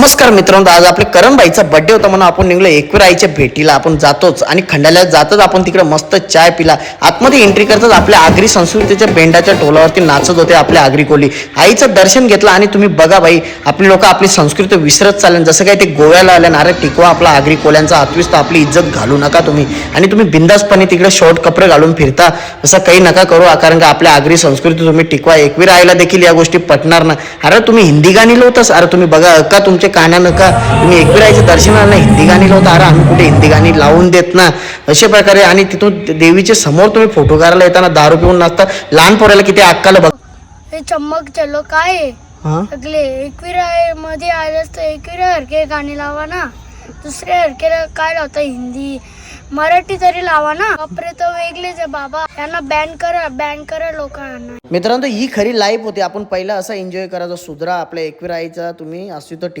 नमस्कार मित्रांनो आज आपले करणबाईचा बड्डे होता म्हणून आपण निघलो एकवीर आईच्या भेटीला. आपण जातोच आणि खंडाला जातच आपण तिकडे मस्त चाय पिला. आतमध्ये एंट्री करताच आपल्या आगरी संस्कृतीच्या बेंडाच्या टोलावरती नाचत होते आपल्या आगरी कोली. आईचं दर्शन घेतलं आणि तुम्ही बघा बाई आपली लोक आपली संस्कृती विसरत चालेल जसं काय ते गोव्याला आले अरे टिकवा आपला आगरी कोल्यांचा आत्विस्त आपली इज्जत घालू नका तुम्ही. आणि तुम्ही बिंदासपणे तिकडे शॉर्ट कपडे घालून फिरता. असं काही नका करू कारण का आपल्या आगरी संस्कृती तुम्ही टिकवा. एकवीर आईला देखील या गोष्टी पटणार ना अरे तुम्ही हिंदी गाणी लावतास अरे तुम्ही बघा का तुमच्या कानानं का? तुम्ही एकवीर आईच्या दर्शनाला हिंदी गाणी लावता अरे आम्ही कुठे हिंदी गाणी लावून देत ना? अशा प्रकारे आणि तिथून देवीच्या समोर तुम्ही फोटो काढायला येताना दारू पिऊन नाचता. लहान पोराला किती अक्काला बघ. हे चम्मक चलो काय आहे? हा? सगळे एकविरा मध्ये आलं तर एकविरा हरके गाणी लावा ना. दुसऱ्या हरकेला काय लावता हिंदी? मराठी तरी लावा ना. बापरे तर वेगळेच आहे बाबा. यांना बॅन करा बॅन करा लोकांना. मित्रांनो ही खरी लाईफ होती. आपण पहिला असा एन्जॉय करायचा सुधरा आपल्या एकवीर आईचा तुम्ही अस्तित्व टिक